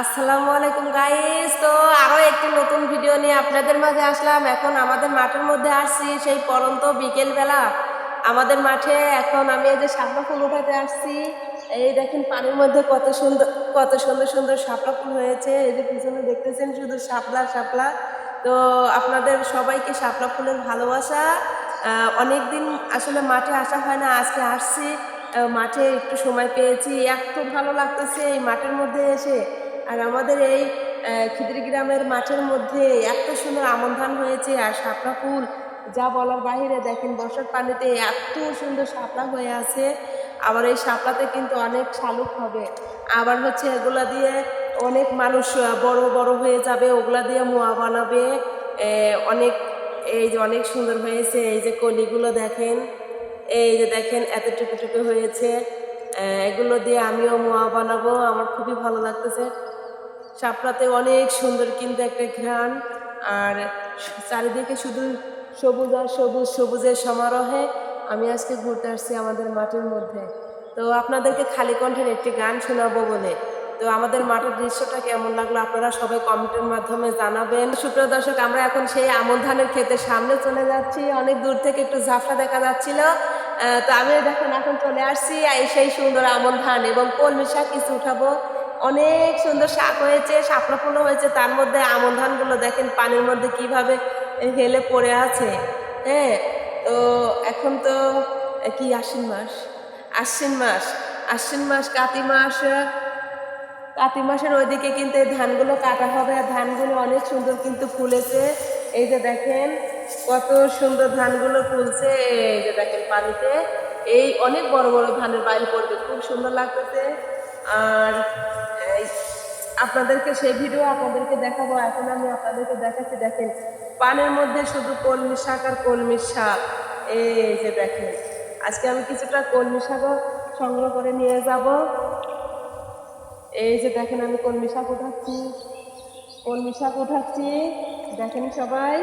আসসালামু আলাইকুম গাইস তো আরও একটি নতুন ভিডিও নিয়ে আপনাদের মাঝে আসলাম। এখন আমাদের মাঠের মধ্যে আসছি, সেই পরন্ত বিকেলবেলা। আমাদের মাঠে এখন আমি এই যে শাপলা ফুল উঠাতে আসছি। এই দেখেন পানির মধ্যে কত সুন্দর কত সুন্দর সুন্দর শাপলা ফুল হয়েছে। এই যে পিছনে দেখতেছেন শুধু শাপলা শাপলা। তো আপনাদের সবাইকে শাপলা ফুলের ভালোবাসা। অনেক দিন আসলে মাঠে আসা হয় না, আজকে আসছি। মাঠে একটু সময় পেয়েছি। এত ভালো লাগতেছে এই মাঠের মধ্যে এসে। আর আমাদের এই খিদির গ্রামের মাঠের মধ্যে এত সুন্দর আমন ধান হয়েছে আর শাপলা ফুল যা বলার বাইরে দেখেন বর্ষার পানিতে এত সুন্দর শাপলা হয়ে আছে। আবার এই শাপলাতে কিন্তু অনেক শালুক হবে। আবার হচ্ছে এগুলা দিয়ে অনেক মানুষ বড় বড় হয়ে যাবে, ওগুলা দিয়ে মোয়া বানাবে। অনেক, এই যে অনেক সুন্দর হয়েছে, এই যে কলিগুলো দেখেন। এই যে দেখেন, এত টুকু টুকু হয়েছে এগুলো দিয়ে আমিও মোয়া বানাবো। আমার খুবই ভালো লাগতেছে। সাপড়াতে অনেক সুন্দর কিন্তু একটা ঘ্রাণ। আর চারিদিকে শুধু সবুজ আর সবুজ সবুজের সমারোহে আমি আজকে ঘুরতে আসছি আমাদের মাঠের মধ্যে। তো আপনাদেরকে খালি কণ্ঠের একটি গান শোনাবো বলে। তো আমাদের মাঠের দৃশ্যটা কেমন লাগল আপনারা সবাই কমেন্টের মাধ্যমে জানাবেন। সুপ্রিয় দর্শক, আমরা এখন সেই আমন ধানের ক্ষেতের সামনে চলে যাচ্ছি। অনেক দূর থেকে একটু ঝাপসা দেখা যাচ্ছিল। তো আমি দেখুন, এখন চলে আসছি সেই সুন্দর আমন ধান এবং কলমি শাক কিছু উঠাবো। অনেক সুন্দর শাক হয়েছে শাপলা ফুলও হয়েছে। তার মধ্যে আমন ধানগুলো দেখেন পানির মধ্যে কীভাবে হেলে পড়ে আছে। হ্যাঁ তো এখন তো কি আশ্বিন মাস? আশ্বিন মাস আশ্বিন মাস, কাতি মাস কাতি মাসের ওইদিকে কিন্তু এই ধানগুলো কাটা হবে। আর ধানগুলো অনেক সুন্দর কিন্তু ফুলেছে। এই যে দেখেন, কত সুন্দর ধানগুলো ফুলছে এই যে দেখেন পানিতে। এই অনেক বড় বড় ধানের বাইল পড়বে, খুব সুন্দর লাগতেছে। আর আপনাদেরকে সেই ভিডিও আপনাদেরকে দেখাবো। এখন আমি আপনাদেরকে দেখাচ্ছি, দেখেন, পানের মধ্যে শুধু কলমি শাক আর কলমি শাক। এই যে দেখেন, আজকে আমি কিছুটা কলমি শাকও সংগ্রহ করে নিয়ে যাব। এই যে দেখেন আমি কলমি শাক উঠাচ্ছি কলমি শাক উঠাচ্ছি দেখেন সবাই।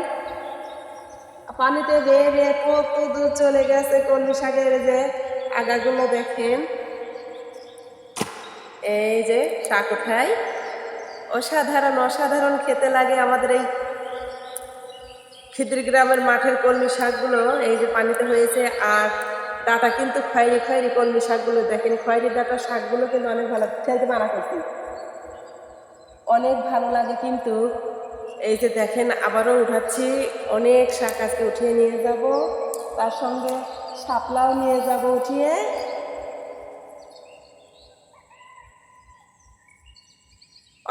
পানিতে বেয়ে বেয়ে কত দূর চলে গেছে কলমি শাকের যে আগাগুলো দেখেন। এই যে শাক উঠাই। অসাধারণ অসাধারণ খেতে লাগে আমাদের এই খিদির গ্রামের মাঠের কলমি শাকগুলো। এই যে পানিতে হয়েছে আর ডাটা কিন্তু খয়েরি খয়েরি কলমি শাকগুলো দেখেন, খয়েরি ডাটা শাকগুলো কিন্তু অনেক ভালো খেলতে মানা করছি। অনেক ভালো লাগে কিন্তু, এই যে দেখেন আবারও উঠাচ্ছি, অনেক শাক আজকে উঠিয়ে নিয়ে যাব, তার সঙ্গে শাপলাও নিয়ে যাব উঠিয়ে।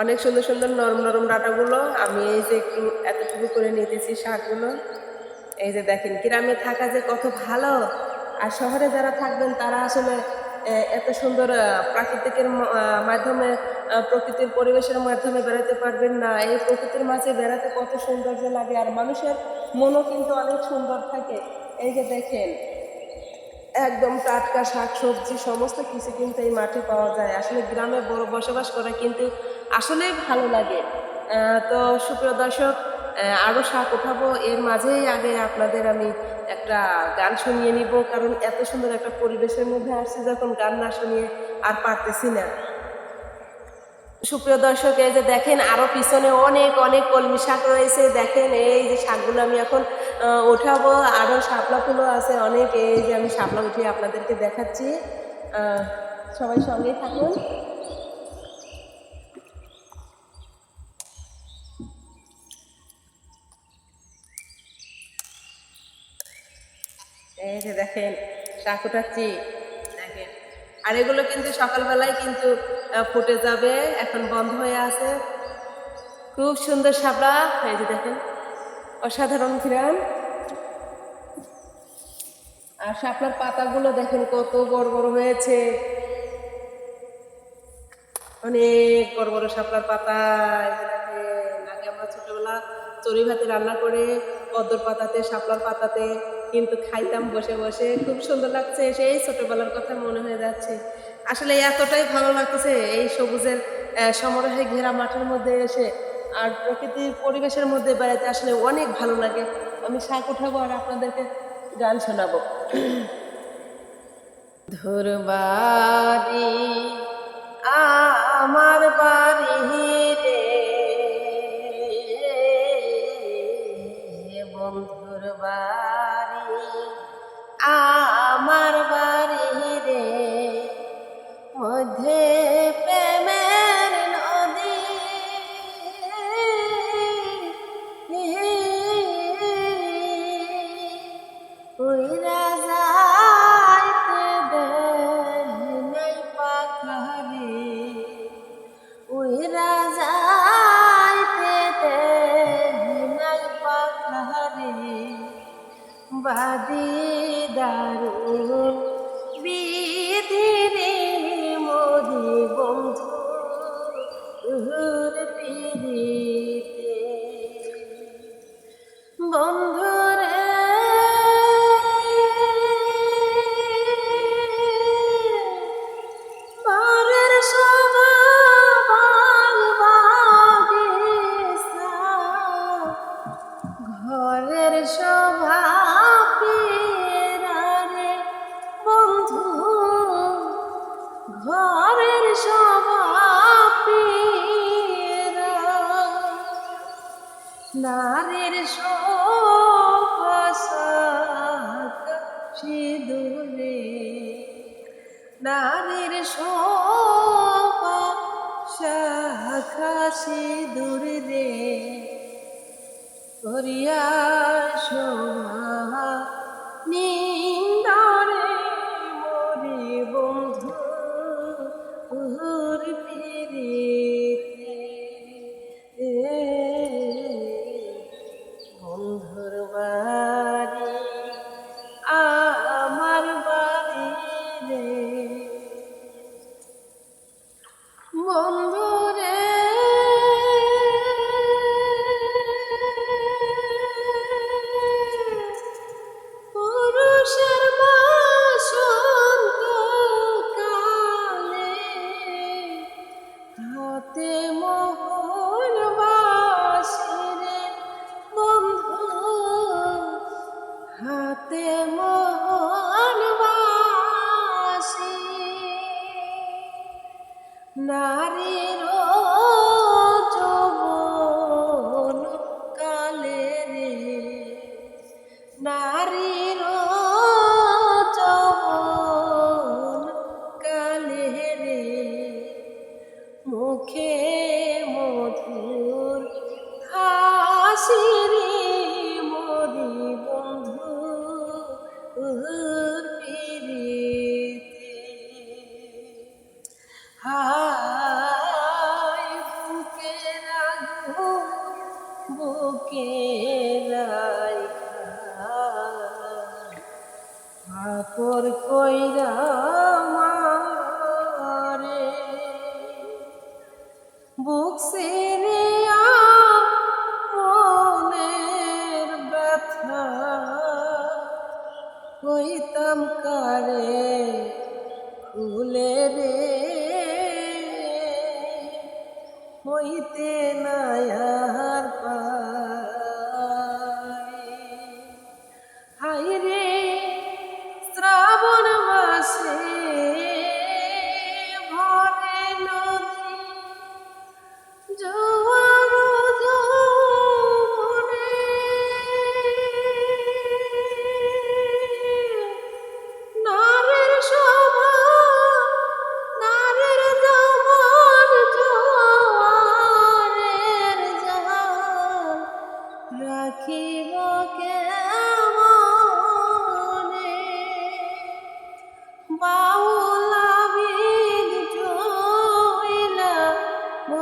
অনেক সুন্দর সুন্দর নরম নরম ডাটাগুলো, আমি এই যে একটু এতটুকু করে নিতেছি শাকগুলো। এই যে দেখেন, গ্রামে থাকা যে কত ভালো আর শহরে যারা থাকবেন, তারা আসলে এত সুন্দর প্রাকৃতিকের মাধ্যমে প্রকৃতির পরিবেশের মাধ্যমে বেড়াতে পারবেন না। এই প্রকৃতির মাঝে বেড়াতে কত সৌন্দর্য লাগে। আর মানুষের মনও কিন্তু অনেক সুন্দর থাকে। এই যে দেখেন, একদম টাটকা শাক, সবজি, সমস্ত কিছু কিন্তু এই মাঠে পাওয়া যায়। আসলে গ্রামে বড় বসবাস করা কিন্তু আসলেই ভালো লাগে। তো সুপ্রিয় দর্শক আরও শাক উঠাবো এর মাঝেই আগে আপনাদের আমি একটা গান শুনিয়ে নিব, কারণ এত সুন্দর একটা পরিবেশের মধ্যে আসছি যখন গান না শুনিয়ে আর পারতেছি না। সুপ্রিয় দর্শক, এই যে দেখেন, আরও পিছনে অনেক অনেক কলমি শাক রয়েছে। দেখেন, এই যে শাকগুলো আমি এখন ওঠাবো। আরও আরও শাপলা ফুলও আছে, অনেক। এই যে আমি শাপলা উঠিয়ে আপনাদেরকে দেখাচ্ছি। সবাই সঙ্গেই থাকুন। দেখেন শাক উঠাচ্ছি দেখেন। আর এগুলো কিন্তু সকালবেলায় কিন্তু ফুটে যাবে, এখন বন্ধ হয়ে আছে। খুব সুন্দর শাপলা, এই যে দেখেন, অসাধারণ ঘ্রাণ আর শাপলার পাতাগুলো দেখেন কত বড় বড় হয়েছে। অনেক বড় বড় শাপলার পাতা আগে আমরা ছোটবেলা চড়ি ভাতে রান্না করে পদ্মর পাতাতে, শাপলার পাতাতে কিন্তু খাইতাম বসে বসে। খুব সুন্দর লাগছে, সেই ছোটবেলার কথা মনে হয়ে যাচ্ছে। আসলে এতটাই ভালো লাগতেছে এই সবুজের সমারোহে ঘেরা মাঠের মধ্যে এসে। আর প্রকৃতির পরিবেশের মধ্যে বেড়াতে আসলে অনেক ভালো লাগে। আমি শাক উঠাবো আর আপনাদেরকে গান শোনাবো। ধরবারি উপাধি দারুণ। নারীর সোফাসাত সিঁদুরে। নারীর সোফা শাখা সিঁদুরে। করিয়া শোভ গো নারীর যৌবন কালে রে। না বুক সিরিয়া মনের ব্যথা হইতাম কারে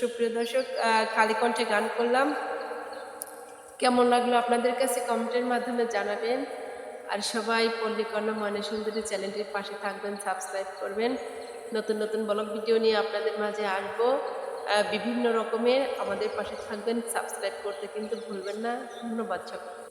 সুপ্রিয় দর্শক খালি কণ্ঠে গান করলাম। কেমন লাগল আপনাদের কাছে কমেন্টের মাধ্যমে জানাবেন। আর সবাই পল্লিকর্ণ মনে সুন্দরী চ্যানেলটির পাশে থাকবেন, সাবস্ক্রাইব করবেন। নতুন নতুন ব্লগ ভিডিও নিয়ে আপনাদের মাঝে আসব। বিভিন্ন রকমের। আমাদের পাশে থাকবেন, সাবস্ক্রাইব করতে কিন্তু ভুলবেন না। ধন্যবাদ সকলকে